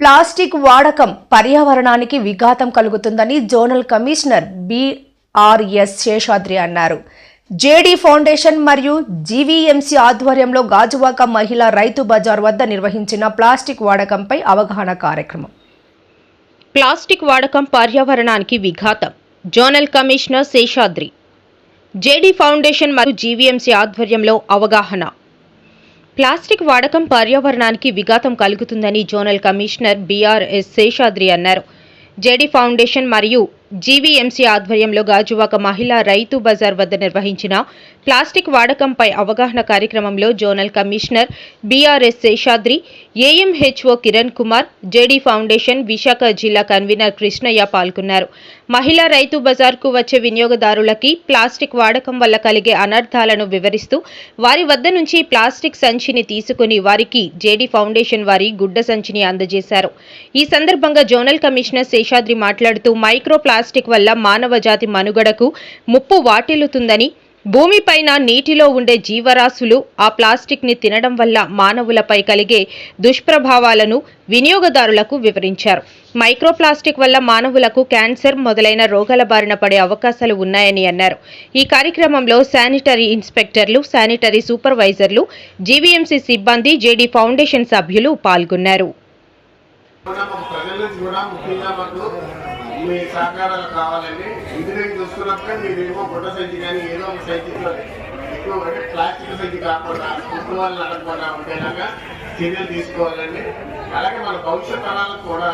Plastic వాడకం పర్యావరణానికి విఘాతం కలుగుతుందని జోనల్ కమిషనర్ బిఆర్ఎస్ శేషాద్రి అన్నారు. జేడీ ఫౌండేషన్ మరియు జీవీఎంసీ ఆధ్వర్యంలో గాజువాక మహిళా రైతు బజార్ వద్ద నిర్వహించిన ప్లాస్టిక్ వాడకంపై అవగాహన కార్యక్రమం. ప్లాస్టిక్ వాడకం పర్యావరణానికి విఘాతం zonal commissioner Seshadri. JD foundation మరియు జీవీఎంసీ ఆధ్వర్యంలో అవగాహన. ప్లాస్టిక్ వాడకం పర్యావరణానికి విఘాతం కలుగుతుందని జోనల్ కమిషనర్ బీఆర్ఎస్ శేషాద్రి అన్నారు. జేడీ ఫౌండేషన్ మరియు జీవీఎంసీ ఆధ్వర్యంలో గాజువాక మహిళా రైతు బజార్ వద్ద నిర్వహించిన ప్లాస్టిక్ వాడకంపై అవగాహన కార్యక్రమంలో zonal commissioner BRS Seshadri AMHO Kiran Kumar JD foundation Visakha జిల్లా కన్వీనర్ కృష్ణయ్య పాల్గొన్నారు. మహిళా రైతు బజార్కు వచ్చే వినియోగదారులకి ప్లాస్టిక్ వాడకం వల్ల కలిగే అనర్థాలను వివరిస్తూ వారి వద్ద నుంచి ప్లాస్టిక్ సంచిని తీసుకుని వారికి జేడీ ఫౌండేషన్ వారి గుడ్డ సంచిని అందజేశారు. ఈ సందర్భంగా జోనల్ కమిషనర్ శేషాద్రి మాట్లాడుతూ మైక్రో ప్లాస్టిక్ వల్ల మానవ జాతి మనుగడకు ముప్పు వాటిల్లుతుందని భూమిపైన నీటిలో ఉండే జీవరాశులు ఆ ప్లాస్టిక్ని తినడం వల్ల మానవులపై కలిగే దుష్ప్రభావాలను వినియోగదారులకు వివరించారు. మైక్రో ప్లాస్టిక్ వల్ల మానవులకు క్యాన్సర్ మొదలైన రోగాల బారిన పడే అవకాశాలు ఉన్నాయని అన్నారు. ఈ కార్యక్రమంలో శానిటరీ ఇన్స్పెక్టర్లు శానిటరీ సూపర్వైజర్లు జీవీఎంసీ సిబ్బంది జేడీ ఫౌండేషన్ సభ్యులు పాల్గొన్నారు. కూడా ముఖ్యంగా మీ సహకారాలు కావాలండి. ఇంజనీరింగ్ చూస్తున్నప్పుడే మీరు ఏమో ఫోటో సంచి కానీ ఏదో ఒక సైజులో ఎక్కువ అంటే ప్లాస్టిక్ సైజు కాకుండా ఫుడ్ వాళ్ళు నడకుండా ఉండేలాగా చర్యలు తీసుకోవాలండి. అలాగే మన భవిష్యత్ తరాలకు కూడా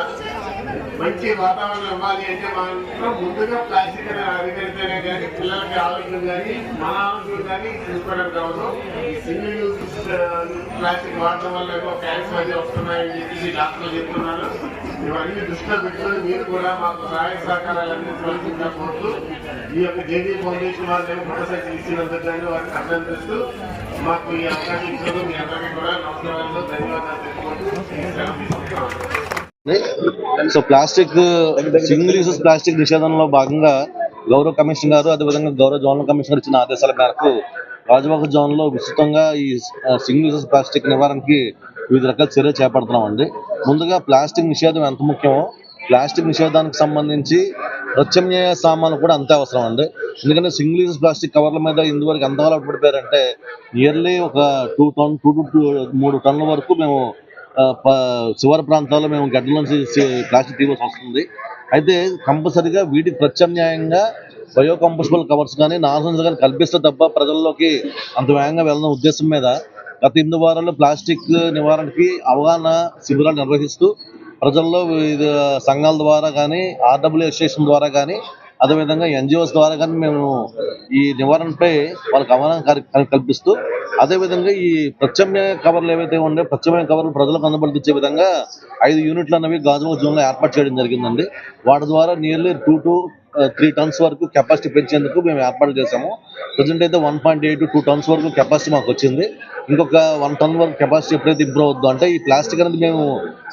మంచి వాతావరణం ఇవ్వాలి అంటే మనం ముందుగా ప్లాస్టిక్ అనేది కానీ పిల్లలకి ఆరోగ్యం కానీ మన ఆరోగ్యం కానీ తీసుకోవడం కావదు సింగిల్ యూజ్ ప్లాస్టిక్ వాడటం వల్ల ఎక్కువ క్యాన్సర్ అది వస్తున్నాయని చెప్పేసి డాక్టర్లు చెప్తున్నారు. ఇవన్నీ దృష్టిలో పెట్టుకొని మీరు కూడా మాకు సహాయ సహకారాలు అందించవలసిందిగా కోరుతూ ఈ యొక్క జేడీ ఫౌండేషన్ వాళ్ళు ప్రొఫెసర్ ఇచ్చినందుకు కానీ వారికి అభినందిస్తూ మాకు ఈ అవకాశం ఇచ్చినందుకు మీ అందరికీ కూడా నమస్కారాలు ధన్యవాదాలు తెలుసుకుంటూ తీసుకుంటున్నాను so plastic single uses plastic నిషేధంలో భాగంగా గౌరవ కమిషనర్ గారు అదేవిధంగా గౌరవ జోనల్ కమిషనర్ ఇచ్చిన ఆదేశాల మేరకు రాజబాబు జోన్లో విస్తృతంగా ఈ సింగిల్ యూజెస్ ప్లాస్టిక్ నివారణకి వివిధ రకాల చర్యలు చేపడుతున్నామండి. ముందుగా ప్లాస్టిక్ నిషేధం ఎంత ముఖ్యమో ప్లాస్టిక్ నిషేధానికి సంబంధించి ప్రత్యామ్నాయ సామాన్లు కూడా అంతే అవసరం అండి. ఎందుకంటే సింగిల్ యూజ్ ప్లాస్టిక్ కవర్ల మీద ఇందువరకు ఎంత అలవాటు పడిపోయారంటే నియర్లీ ఒక టూ టన్ టూ టు మూడు టన్నుల వరకు మేము శివారు ప్రాంతాల్లో మేము గడ్డల నుంచి ప్లాస్టిక్ తీయవలసి వస్తుంది. అయితే కంపల్సరిగా వీటికి ప్రత్యామ్నాయంగా బయో కంపోస్టబుల్ కవర్స్ కానీ నాన్స్ కానీ కల్పిస్తే తప్ప ప్రజల్లోకి అంత వేగంగా వెళ్ళిన ఉద్దేశం మీద గత ఎనిమిది వారాల్లో ప్లాస్టిక్ నివారణకి అవగాహన శిబిరాలు నిర్వహిస్తూ ప్రజల్లో వివిధ సంఘాల ద్వారా కానీ ఆర్డబ్ల్యూ అసోసియేషన్ ద్వారా కానీ అదేవిధంగా ఎన్జిఓస్ ద్వారా కానీ మేము ఈ నివారణపై వాళ్ళకి అవగాహన కల్పిస్తూ అదేవిధంగా ఈ ప్రత్యామ్నాయ కవర్లు ఏవైతే ఉండే ప్రత్యామ్నాయ కవర్లు ప్రజలకు అందుబాటులో ఇచ్చే విధంగా ఐదు యూనిట్లు అనేవి గాజువాక జోన్లో ఏర్పాటు చేయడం జరిగిందండి. వాటి ద్వారా nearly two to three tons వరకు కెపాసిటీ పెంచేందుకు మేము ఏర్పాటు చేసాము ప్రజెంట్ అయితే one point eight two tons వరకు కెపాసిటీ మాకు వచ్చింది. ఇంకొక వన్ టన్ వరకు కెపాసిటీ ఎప్పుడైతే ఇంప్రూవ్ అవుతుందో అంటే ఈ ప్లాస్టిక్ అనేది మేము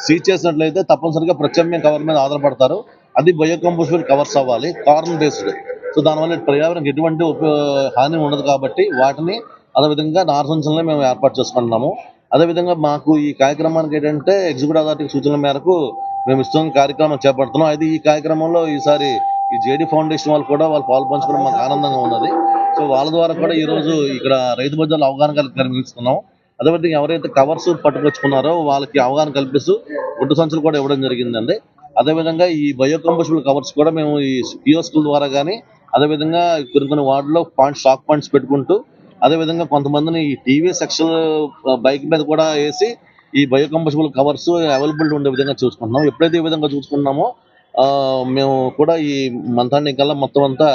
సీజ్ చేసినట్లయితే తప్పనిసరిగా ప్రత్యామ్నాయ కవర్ మీద ఆధారపడతారు. అది బయోకంపోస్టబుల్ కవర్స్ అవ్వాలి కార్న్ బేస్డ్. సో దానివల్ల పర్యావరణకు ఎటువంటి ఉప- హాని ఉండదు కాబట్టి వాటిని అదేవిధంగా నార్సంచంలో మేము ఏర్పాటు చేసుకుంటున్నాము. అదేవిధంగా మాకు ఈ కార్యక్రమానికి ఏంటంటే ఎగ్జిక్యూటివ్ అథారిటీ సూచనల మేరకు మేము ఇస్తున్న కార్యక్రమం చేపడుతున్నాం. అయితే ఈ కార్యక్రమంలో ఈసారి ఈ జేడీ ఫౌండేషన్ వాళ్ళు కూడా వాళ్ళు పాల్పంచుకోవడం మాకు ఆనందంగా ఉన్నది. సో వాళ్ళ ద్వారా కూడా ఈ రోజు ఇక్కడ రైతు బజార్లో అవగాహన కల్పిస్తున్నాం. అదేవిధంగా ఎవరైతే కవర్స్ పట్టుకొచ్చుకున్నారో వాళ్ళకి అవగాహన కల్పిస్తూ గుడ్డు సంచులు కూడా ఇవ్వడం జరిగిందండి. అదేవిధంగా ఈ బయోకంపోస్టబుల్ కవర్స్ కూడా మేము ఈ కియోస్కుల ద్వారా కానీ అదేవిధంగా కొన్ని కొన్ని వార్డులో పాయింట్ స్టాక్ పాయింట్స్ పెట్టుకుంటూ అదేవిధంగా కొంతమందిని ఈ టీవీ సెక్షన్ బైక్ మీద కూడా వేసి ఈ బయోకంపోస్టబుల్ కవర్స్ అవైలబుల్ ఉండే విధంగా చూసుకుంటున్నాం. ఎప్పుడైతే ఈ విధంగా చూసుకున్నామో ఆ, మేము కూడా ఈ మంతాన్ని కల్లా మొత్తం అంతా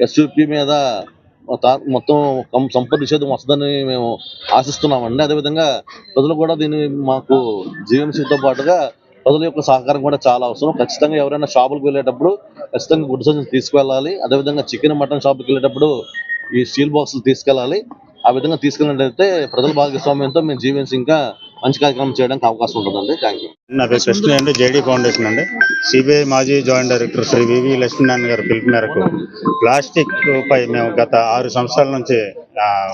ఎస్యూపీ మీద తా- మొత్తం సంపద నిషేధం వస్తుందని మేము ఆశిస్తున్నామండి. అదేవిధంగా ప్రజలు కూడా దీన్ని మాకు జీవనశీలతో పాటుగా ప్రజల యొక్క సహకారం కూడా చాలా అవసరం. ఖచ్చితంగా ఎవరైనా షాపులకు వెళ్ళేటప్పుడు ఖచ్చితంగా గుడ్డు సంచులు తీసుకువెళ్ళాలి అదేవిధంగా చికెన్ మటన్ షాప్కి వెళ్ళేటప్పుడు ఈ స్టీల్ బాక్సులు తీసుకెళ్ళాలి. ఆ విధంగా తీసుకెళ్ళినట్లయితే ప్రజల భాగస్వామ్యంతో మేము జీవించి ఇంకా మంచి కార్యక్రమం చేయడానికి అవకాశం ఉంటుందండి. థ్యాంక్ యూ నా పేరు కృష్ణ అండి జేడీ ఫౌండేషన్ అండి. సిబిఐ మాజీ జాయింట్ డైరెక్టర్ శ్రీ వివి లక్ష్మీనారాయణ గారు పిలుపు మేరకు ప్లాస్టిక్ పై మేము గత ఆరు సంవత్సరాల నుంచి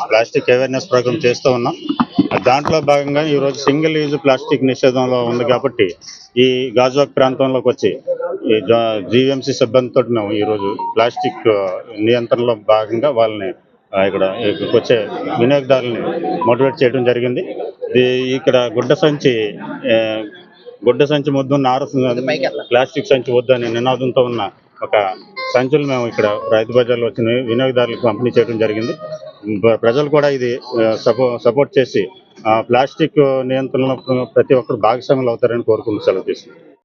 ప్లాస్టిక్ అవేర్నెస్ ప్రోగ్రామ్ చేస్తూ ఉన్నాం. దాంట్లో భాగంగా ఈరోజు సింగిల్ యూజ్ ప్లాస్టిక్ నిషేధంలో ఉంది కాబట్టి ఈ గాజువాక్ ప్రాంతంలోకి వచ్చి ఈ జీవీఎంసీ సిబ్బందితో మేము ఈరోజు ప్లాస్టిక్ నియంత్రణలో భాగంగా వాళ్ళని ఇక్కడ వచ్చే వినియోగదారులని మోటివేట్ చేయడం జరిగింది. ఇది ఇక్కడ గుడ్డ సంచి గుడ్డ సంచి వద్దు నార ప్లాస్టిక్ సంచి వద్దు అనే నినాదంతో ఉన్న ఒక సంచులు మేము ఇక్కడ రైతు బజార్లో వచ్చిన వినియోగదారులకు పంపిణీ చేయడం జరిగింది. ప్ర- ప్రజలు కూడా ఇది సపోర్ట్ చేసి ఆ, ప్లాస్టిక్ నియంత్రణలో ప్రతి ఒక్కరు భాగస్వాములు అవుతారని కోరుకుంటూ సెలవు